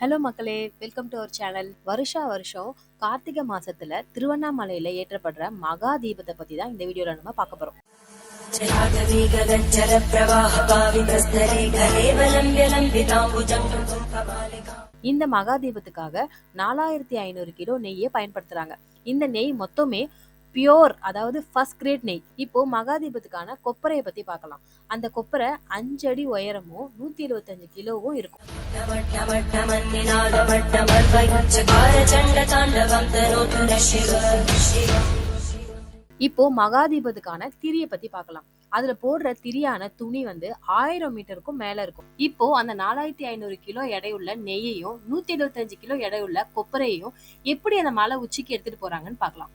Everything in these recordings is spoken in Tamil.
ஹலோ மக்களே வெல்கம் டு அவர் சேனல் வருஷா வருஷம் கார்த்திகை மாசத்துல திருவண்ணாமலையில ஏற்றப்படுற மகா தீபத்தை பத்தி தான் இந்த வீடியோல நம்ம பார்க்க போறோம். இந்த மகா தீபத்துக்காக நாலாயிரத்தி ஐநூறு கிலோ நெய்யை பயன்படுத்துறாங்க. இந்த நெய் மொத்தமே பியோர் அதாவது ஃபர்ஸ்ட் கிரேட் நெய். இப்போ மகாதீபத்துக்கான கொப்பரையை பத்தி பார்க்கலாம். அந்த கொப்பரை அஞ்சு அடி உயரமும் நூத்தி எழுபத்தஞ்சு கிலோவும் இருக்கும். இப்போ மகாதீபத்துக்கான திரிய பத்தி பார்க்கலாம். அதுல போடுற திரியான துணி வந்து ஆயிரம் மீட்டருக்கும் மேல இருக்கும். இப்போ அந்த நாலாயிரத்தி ஐநூறு கிலோ எடையுள்ள நெய்யையும் நூத்தி எழுபத்தஞ்சு கிலோ எடையுள்ள கொப்பரையையும் எப்படி அந்த மலை உச்சிக்கு எடுத்துட்டு போறாங்கன்னு பாக்கலாம்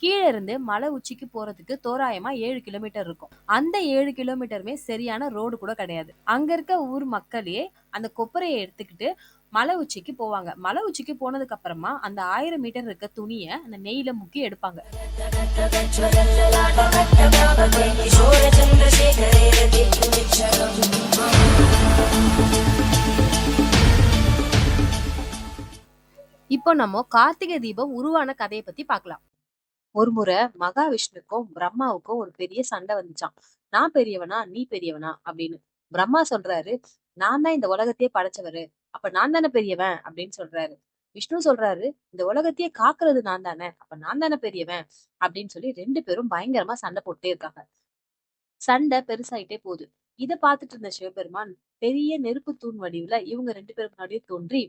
கீழே இருந்து மலை உச்சிக்கு போறதுக்கு தோராயமா ஏழு கிலோமீட்டர் இருக்கும். அந்த ஏழு கிலோமீட்டருமே சரியான ரோடு கூட கிடையாது. அங்க இருக்க ஊர் மக்களே அந்த கொப்பரையை எடுத்துக்கிட்டு மலை உச்சிக்கு போவாங்க. மலை உச்சிக்கு போனதுக்கு அப்புறமா அந்த ஆயிரம் மீட்டர் இருக்க துணியை அந்த நெய்யில முக்கி எடுப்பாங்க. இப்போ நம்ம கார்த்திகை தீபம் உருவான கதையை பத்தி பார்க்கலாம். ஒரு முறை மகாவிஷ்ணுக்கும் பிரம்மாவுக்கும் ஒரு பெரிய சண்டை வந்துச்சான் நான் பெரியவனா நீ பெரியவனா அப்படின்னு. பிரம்மா சொல்றாரு நான் தான் இந்த உலகத்தையே படைச்சவரு. அப்ப நான் தானே பெரியவன்? அப்படின்னு சொல்றாரு. விஷ்ணு சொல்றாரு இந்த உலகத்தையே காக்குறது நான் தானே. அப்ப நான் தானே பெரியவன்? அப்படின்னு சொல்லி ரெண்டு பேரும் பயங்கரமா சண்டை போட்டே இருக்காங்க. சண்டை பெருசாயிட்டே போகுது. இதை பார்த்துட்டு இருந்த சிவபெருமான் பெரிய நெருப்பு தூண் வடிவுல இவங்க ரெண்டு பேரும் முன்னாடியே தோன்றி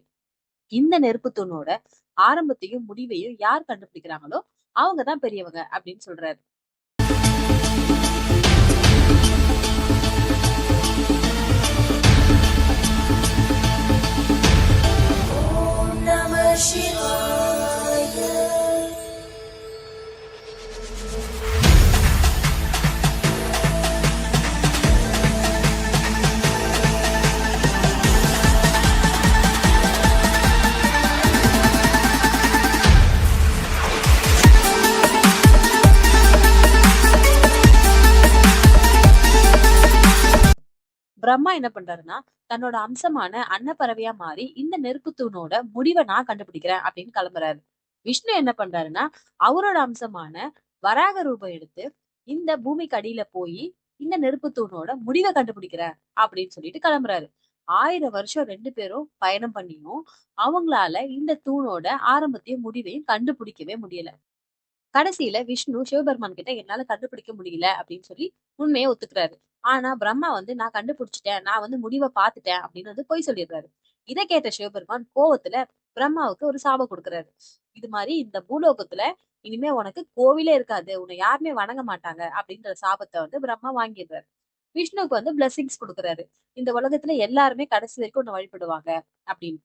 இந்த நெருப்பு தூணோட ஆரம்பத்தையும் முடிவையும் யார் கண்டுபிடிக்கிறாங்களோ அவங்க தான் பெரியவங்க அப்படின்னு சொல்றாரு. ॐ பிரம்மா என்ன பண்றாருன்னா தன்னோட அம்சமான அன்னப்பறவையா மாறி இந்த நெருப்பு தூணோட முடிவை நான் கண்டுபிடிக்கிறேன் அப்படின்னு கிளம்புறாரு. விஷ்ணு என்ன பண்றாருன்னா அவரோட அம்சமான வராக ரூபம் எடுத்து இந்த பூமிக்கு அடியில போய் இந்த நெருப்பு தூணோட முடிவை கண்டுபிடிக்கிறேன் அப்படின்னு சொல்லிட்டு கிளம்புறாரு. ஆயிரம் வருஷம் ரெண்டு பேரும் பயணம் பண்ணியும் அவங்களால இந்த தூணோட ஆரம்பத்தையும் முடிவையும் கண்டுபிடிக்கவே முடியல. கடைசியில விஷ்ணு சிவபெருமான் கிட்ட என்னால கண்டுபிடிக்க முடியல அப்படின்னு சொல்லி உண்மையை ஒத்துக்கிறாரு. ஆனா பிரம்மா வந்து நான் கண்டுபிடிச்சிட்டேன். நான் வந்து முடிவை பார்த்துட்டேன். அப்படின்னு வந்து பொய் சொல்லிடுறாரு. இதை கேட்ட சிவபெருமான் கோவத்துல பிரம்மாவுக்கு ஒரு சாபம் கொடுக்கறாரு. இது மாதிரி இந்த பூலோகத்துல இனிமே உனக்கு கோவிலே இருக்காது. உன்னை யாருமே வணங்க மாட்டாங்க அப்படின்ற சாபத்தை வந்து பிரம்மா வாங்கிடுறாரு. விஷ்ணுவுக்கு வந்து பிளஸிங்ஸ் கொடுக்குறாரு. இந்த உலகத்துல எல்லாருமே கடைசி வரைக்கும் உன்னை வழிபடுவாங்க அப்படின்னு.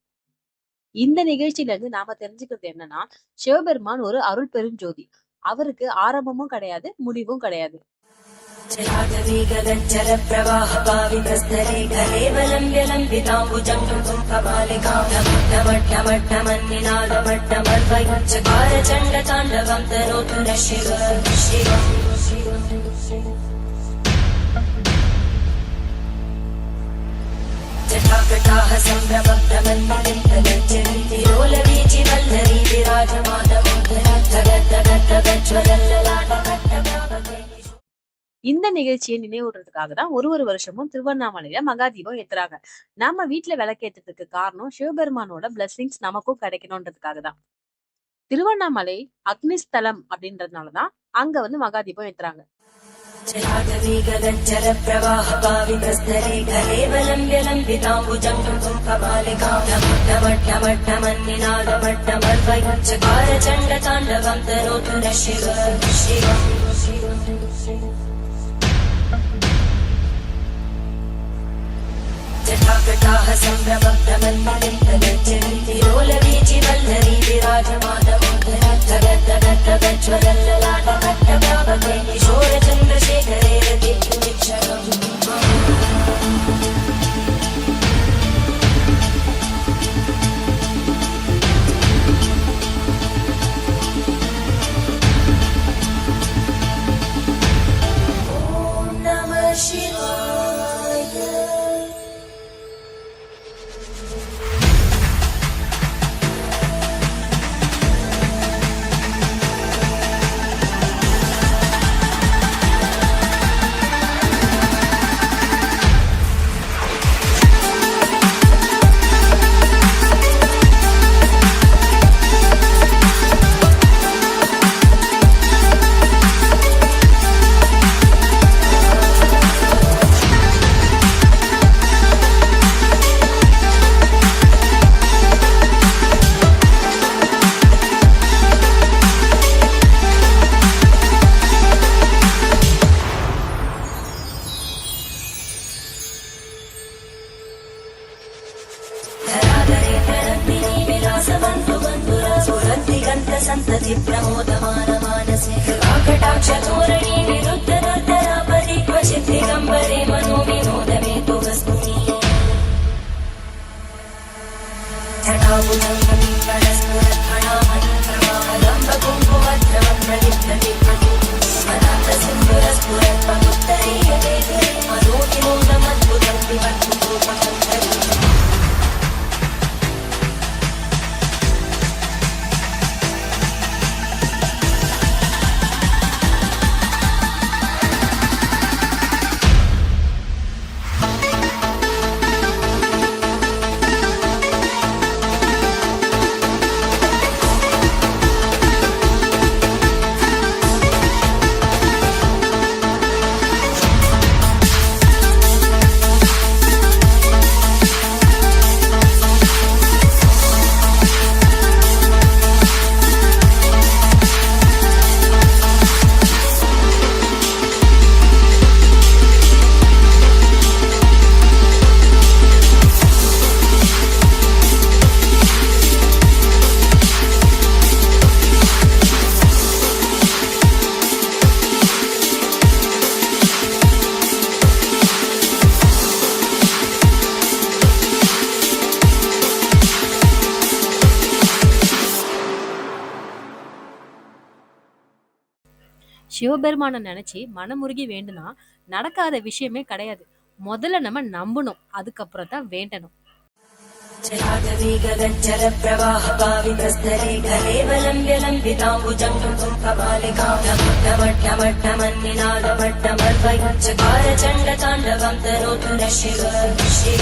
இந்த நிகழ்ச்சியில இருந்து நாம தெரிஞ்சுக்கிறது என்னன்னா சிவபெருமான் ஒரு அருள் பெருஞ்சோதி அவருக்கு ஆரம்பமும் கிடையாது முடிவும் கிடையாது जलागवीगदज्जलप्रवाहपावितस्तरे गलेवलम्ब्यलम्बिताम्बुजङ्गं அந்த நிகழ்ச்சியை நினைவுறதுக்காக தான் ஒரு ஒரு வருஷமும் திருவண்ணாமலையில மகா தீபம் ஏத்துறாங்க நாம வீட்டுல விளக்கேற்றதுக்கு காரணம் சிவபெருமானோட பிளஸ்ஸிங்ஸ் நமக்கும் கிடைக்கணும்ன்றதுக்காக தான் திருவண்ணாமலை அக்னிஸ்தலம் அப்படின்றதுனாலதான் அங்க வந்து மகாதீபம் ஏத்துறாங்க மன்னிநாத மட்ட மர்வ சகார சண்ட தாண்டவம் தனோது சிவ சிவம் പ്രകാഹ സംഭ്രമഭ്രമന്മ നിന്ദ ചെന്തിരോല సంతతి ప్రమోదమాన మానసే. కటాక్ష ధోరణి విరుద్ధ దుర్ధరాపది క్వచిత్ దిగంబరే మనో వినోదమే తు వస్తుని ఠఠాబుధం சிவபெருமானை நினைச்சு மனமுருகி வேண்டுனா நடக்காத விஷயமே கிடையாது முதல்ல நம்ம நம்பணும் அதுக்கப்புறம் தான் வேண்டணும் जलाटवीगगज्जलप्रवाहपावितस्तरे कलेवलम्ब्य लम्बिताम्बुजङ्गम् कपालिकामट्टमट्टमट्टमन्निनादमट्टमर्वय चकारचण्डताण्डवं तनोतु न शिव शिव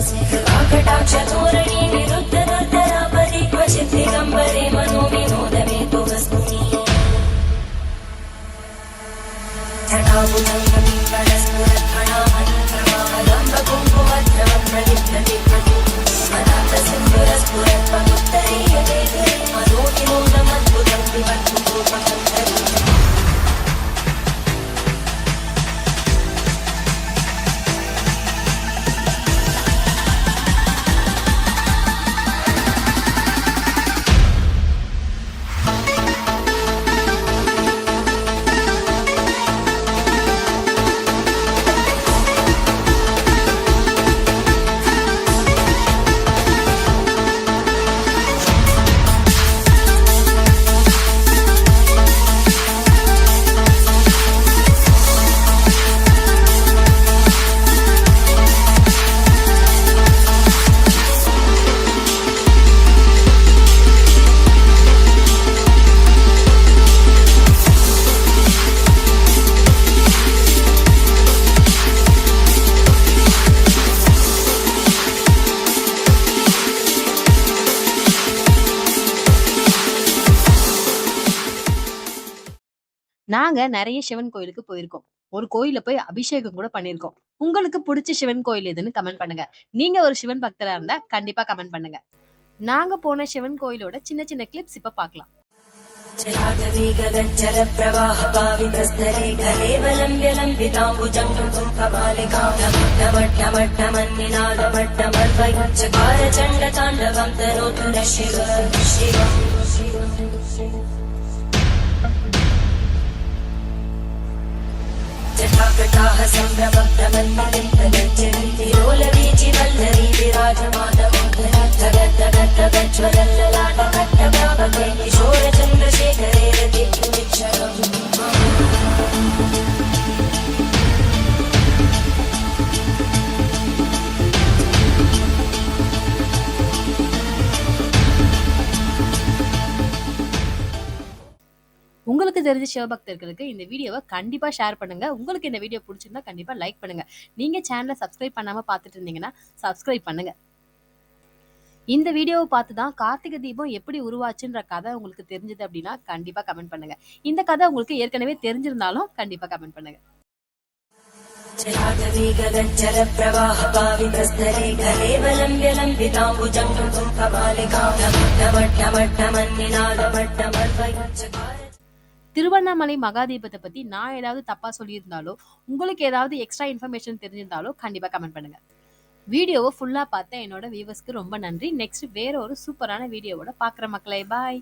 वाकटाक्षधोरणी निरुद्ध दुर्धरा परिक्वचित् दिगम्बरे मनो विनोदमे तु वस्तुनि स्फुरत्वमुत्तरीयते मनोविनोदमद्भुतं विवर्तुकोपम् நாங்க நிறைய சிவன் கோயிலுக்கு போயிருக்கோம். ஒரு கோயில போய் அபிஷேகம் கூட பண்ணிருக்கோம் உங்களுக்கு பிடிச்ச சிவன் கோயில் எதுன்னு கமெண்ட் பண்ணுங்க. நீங்க ஒரு சிவன் பக்தரா இருந்தா கண்டிப்பா கமெண்ட் பண்ணுங்க. நாங்க போன சிவன் கோயிலோட சின்ன சின்ன கிளிப்ஸ் இப்ப பாக்கலாம். பிரவாஹபாவிந்தரேவலம்பிலம்பிதாம்புஜம் ప్రకాశ సంభ్రమగ్రమన్మలింపలజ్జనిరోల వీచి వల్లరి విరాజమాదముద్ధరాజ్వల్లలాట కట్ట బాబ కై కిశోర చంద్రశేఖరే రతి పునిచ్చరం உங்களுக்கு தெரிஞ்ச சிவபக்தர்களுக்கு இந்த வீடியோவை கண்டிப்பாக ஷேர் பண்ணுங்க. உங்களுக்கு இந்த வீடியோ பிடிச்சிருந்தா கண்டிப்பாக லைக் பண்ணுங்க. நீங்கள் சேனலை சப்ஸ்கிரைப் பண்ணாமல் பார்த்துட்டு இருந்தீங்கன்னா சப்ஸ்கிரைப் பண்ணுங்க. இந்த வீடியோவை பார்த்து தான் கார்த்திகை தீபம் எப்படி உருவாச்சுன்ற கதை உங்களுக்கு தெரிஞ்சது அப்படின்னா கண்டிப்பாக கமெண்ட் பண்ணுங்க. இந்த கதை உங்களுக்கு ஏற்கனவே தெரிஞ்சிருந்தாலும் கண்டிப்பாக கமெண்ட் பண்ணுங்க. ஜலப்பிரவாஹபாவிதஸ்தரேகரேவலம்பிலம்பிதாம்புஜம் கபாலிகாம் நமட்டமட்டமன்னிநாதமட்டமர்வயச்ச திருவண்ணாமலை மகாதீபத்தை பத்தி நான் ஏதாவது தப்பா சொல்லியிருந்தாலோ உங்களுக்கு ஏதாவது எக்ஸ்ட்ரா இன்ஃபர்மேஷன் தெரிஞ்சிருந்தாலோ கண்டிப்பா கமெண்ட் பண்ணுங்க. வீடியோவை ஃபுல்லா பார்த்த என்னோட வியூவர்ஸ்க்கு ரொம்ப நன்றி. நெக்ஸ்ட் வேற ஒரு சூப்பரான வீடியோவோட பாக்குற மக்களே பாய்